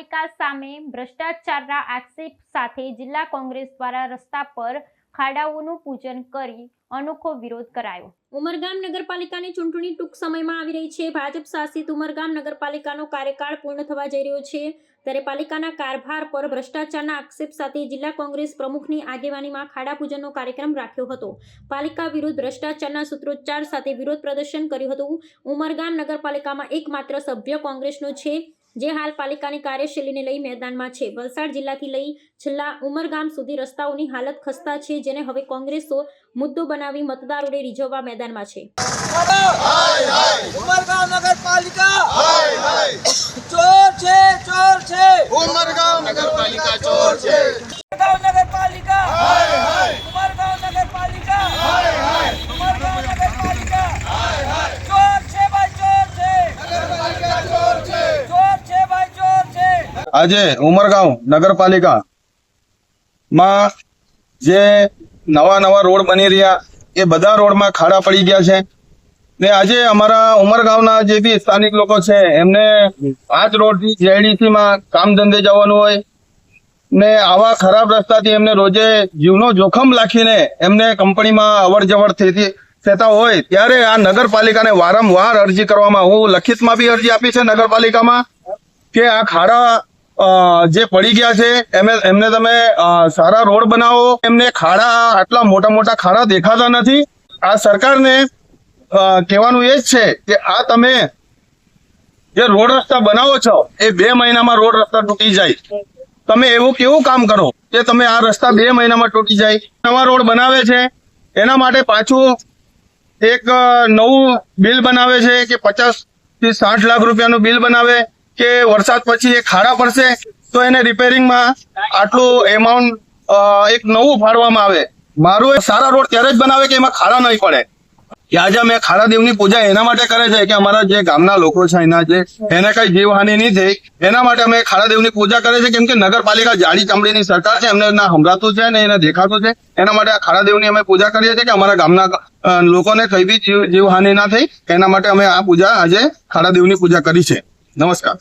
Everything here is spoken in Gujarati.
નગરપાલિકા સામે ભ્રષ્ટાચારના આક્ષેપ સાથે જિલ્લા કોંગ્રેસ દ્વારા રસ્તા પર ખાડાઓનું પૂજન કરી અનોખો વિરોધ કરાયો. ઉમરગામ નગરપાલિકાની ચૂંટણી ટૂંક સમયમાં આવી રહી છે. ભાજપ શાસિત ઉમરગામ નગરપાલિકાનો કાર્યકાળ પૂર્ણ થવા જઈ રહ્યો છે. ત્યારે પાલિકાના કારભાર પર ભ્રષ્ટાચારના આક્ષેપ સાથે જિલ્લા કોંગ્રેસ પ્રમુખની આગેવાનીમાં ખાડા પૂજનનો કાર્યક્રમ રાખ્યો હતો. પાલિકા વિરુદ્ધ ભ્રષ્ટાચારના સૂત્રોચ્ચાર સાથે વિરોધ પ્રદર્શન કર્યું હતું. ઉમરગામ નગરપાલિકામાં એકમાત્ર સભ્ય કોંગ્રેસનો છે. જે હાલ પાલિકાની કાર્યશૈલીને લઈ મેદાનમાં છે. વલસાડ જિલ્લાથી લઈ છેલ્લા ઉમરગામ સુધી રસ્તાઓની હાલત ખસ્તા છે જેને હવે કોંગ્રેસો મુદ્દો બનાવી મતદારોને રીઝવવા મેદાનમાં છે. નગરપાલિકા! ચોર છે ચોર છે. ઉમરગામ નગરપાલિકા ચોર છે ઉમરગાંવ નગરપાલિકા ઉમરગાંવ નગરપાલિકા ઉમરગાંવ નગરપાલિકા ચોર છે ભાઈ ચોર છે ચોર છે ભાઈ ચોર છે આજે ઉમરગાંવ નગરપાલિકા માં જે નવા નવા રોડ બની રહ્યા, એ બધા રોડમાં ખાડા પડી ગયા છે. ને આજે અમારા ઉમરગાંવના જે બી સ્થાનિક લોકો છે, એમને પાંચ રોડથી જેડીસીમાં કામ ધંધે જવાનું હોય. ને આવા ખરાબ રસ્તાથી એમને રોજે જીવનો જોખમ રાખીને એમને કંપનીમાં અવર જવર થતી થતા હોય, ત્યારે આ નગરપાલિકાને વારંવાર અરજી કરવામાં, હું લખિતમાં બી અરજી આપી છે નગરપાલિકામાં, કે આ ખાડા જે પડી ગયા છે, એમે, એમને તમે સારા રોડ બનાવો. એમને ખાડા, આટલા મોટા મોટા ખાડા દેખાતા નથી. આ સરકારને કહેવાનું એ જ છે કે આ તમે જે રોડ રસ્તા બનાવો છો, એ બે મહિનામાં રોડ રસ્તા તૂટી જાય. તમે એવું કેવું કામ કરો કે તમે આ રસ્તા બે મહિનામાં તૂટી જાય? નવા રોડ બનાવે છે, એના માટે પાછું એક નવું બિલ બનાવે છે કે પચાસથી સાઠ લાખ રૂપિયાનું બિલ બનાવે. કે વરસાદ પછી એ ખાડા પડશે, તો એને રિપેરિંગમાં આટલું એમાઉન્ટ એક નવું ફાળવામાં આવે. મારું સારા રોડ ત્યારે જ બનાવે કે એમાં ખાડા નહીં પડે. આજે અમે ખાડા દેવની પૂજા એના માટે કરે છે કે અમારા જે ગામના લોકો છે એના જે, એને કઈ જીવહાનિ નહીં થઈ. એના માટે અમે ખાડા દેવની પૂજા કરે છે કેમ કે નગરપાલિકા જાડી ચામડીની સરકાર છે, એમને ના સંભળાતું છે ને એને દેખાતું છે. એના માટે આ ખાડા દેવની અમે પૂજા કરીએ છીએ કે અમારા ગામના લોકોને કઈ બી જીવ, જીવહાનિ ના થઈ, એના માટે અમે આ પૂજા આજે ખાડા દેવની પૂજા કરી છે. નમસ્કાર.